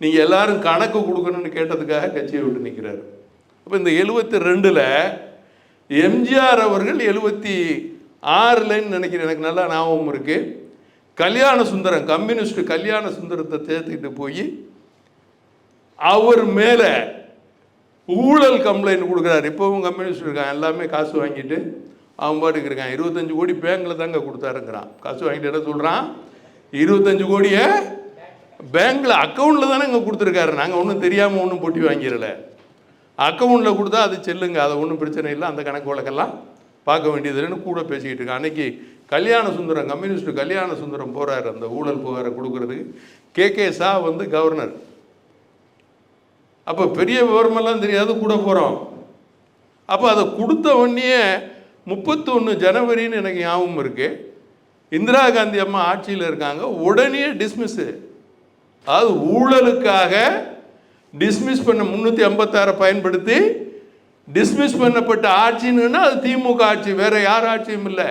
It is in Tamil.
நீங்கள் எல்லாரும் கணக்கு கொடுக்கணும்னு கேட்டதுக்காக கட்சியை விட்டு நிற்கிறாரு அப்போ இந்த எழுபத்தி ரெண்டில் எம்ஜிஆர் அவர்கள் எழுபத்தி ஆறுலன்னு நினைக்கிறேன். எனக்கு நல்லா ஞாபகம் இருக்குது கல்யாண சுந்தரம் கம்யூனிஸ்ட் கல்யாண சுந்தரத்தை சேர்த்துக்கிட்டு போய் அவர் மேலே ஊழல் கம்ப்ளைண்ட் கொடுக்குறாரு. இப்போவும் கம்யூனிஸ்ட் இருக்கான். எல்லாமே காசு வாங்கிட்டு அவன் பாட்டுக்கு இருக்கான். இருபத்தஞ்சு கோடி பேங்கில் தாங்க கொடுத்தாருங்கிறான். காசு வாங்கிட்டு என்ன சொல்கிறான் இருபத்தஞ்சு கோடியை பேங்க்கில் அக்கௌண்ட்டில் தானே இங்கே கொடுத்துருக்காரு. நாங்கள் ஒன்றும் தெரியாமல் ஒன்றும் பொட்டி வாங்கிடல. அக்கௌண்ட்டில் கொடுத்தா அது செல்லுங்க. அதை ஒன்றும் பிரச்சனை இல்லை. அந்த கணக்கு வழக்கெல்லாம் பார்க்க வேண்டியதுன்னு கூட பேசிக்கிட்டு இருக்கேன் அன்னைக்கு கல்யாண சுந்தரம் கம்யூனிஸ்ட் கல்யாண சுந்தரம் போகிறாரு அந்த ஊழல் புகாரை கொடுக்கறதுக்கு கே. கே. சா வந்து கவர்னர் அப்போ பெரிய விவரமெல்லாம் தெரியாது. கூட போகிறோம் அப்போ அதை கொடுத்த உடனே முப்பத்தொன்று ஜனவரின்னு எனக்கு ஞாபகம் இருக்குது இந்திரா காந்தி அம்மா ஆட்சியில் இருக்காங்க. உடனே டிஸ்மிஸ்ஸு அதாவது ஊழலுக்காக டிஸ்மிஸ் பண்ண முந்நூற்றி ஐம்பத்தாறை பயன்படுத்தி டிஸ்மிஸ் பண்ணப்பட்ட ஆட்சின்னு அது திமுக ஆட்சி வேறு யார் ஆட்சியும் இல்லை.